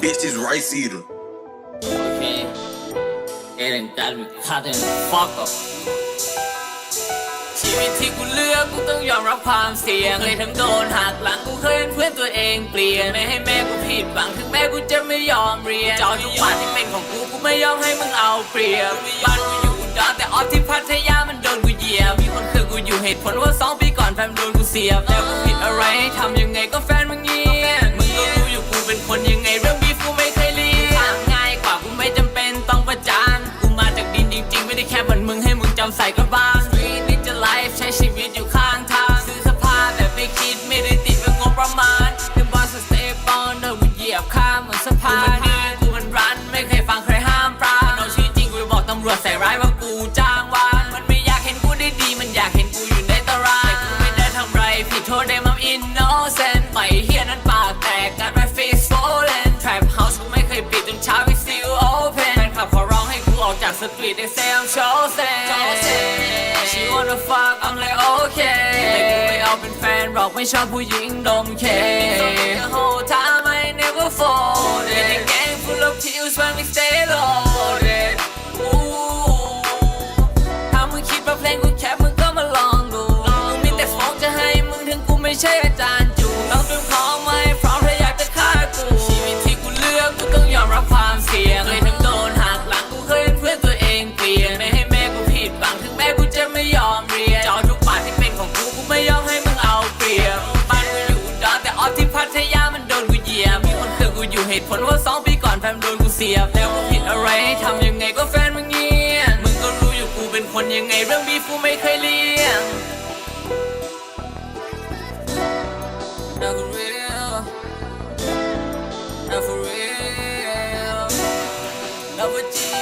Bitch, is rice eater. โอเคเอเลนกันคาเดนฟักกับชีวิตที่กูเลือกกูต้องยอมรับความเสี่ยงเลยทั้งโดนหักหลังกูเคยเห็นเพื่อนตัวเองเปลี่ยนไม่ให้แม่กูผิดหวังถึงแม่กูจะไม่ยอมเรียนจอทุกวันที่เป็นของกูกูไม่ยอมให้มึงเอาเปรียบบ้านกูอยู่อุดรแต่ออฟที่พัทยามันโดนกูเหยียบมีคนเคือกูอยู่เหตุผลว่าสองปีก่อนแฟนโดนกูเสียบแล้วกูผิดอะไรทำยังำใส่กระบาลสตรีทนี่จะไลฟ์ใช้ชีวิตอยู่ข้างทาง ซื้อเสภาแบบไม่คิดไม่ได้ติดเป็นงบประมาณเป็นบอสสเตปอนเดินกูเหยียบข้ามเหมือนสะพานกูมันดื้อกูมันรันไม่เคยฟังใครห้ามปรามเอาชีวิตจริงกูไปบอกตำรวจใส่ร้ายว่ากูจ้างวานมันไม่อยากเห็นกูได้ดีมันอยากเห็นกูอยู่ในตารางแต่กูไม่ได้ทำไรผิดโทษได้มัม สตรีทได้เซลโชว์เซน She wanna fuck I'm like okay แต่กูไม่เอาเป็นแฟนหรอกไม่ชอบผู้หญิงดมเค The whole time I never folded In a gang full of pills when we stay loaded Ooh ถ้ามึงคิดว่าเพลงกูแคปมึงก็มาลองดู กูมีแต่ฟ้องจะให้มึงถึงกูไม่ใช่อาจารย์ ตุผลว่าสองปีก่อนแฟนโดนกูเสียบแล้วกูผิดอะไรทำยังไงก็แฟนมึงเงียบมึงก็รู้อยู่กูเป็นคนยังไงเรื่องบีฟูไม่เคยเลี่ยง Not for real Not for real Not for G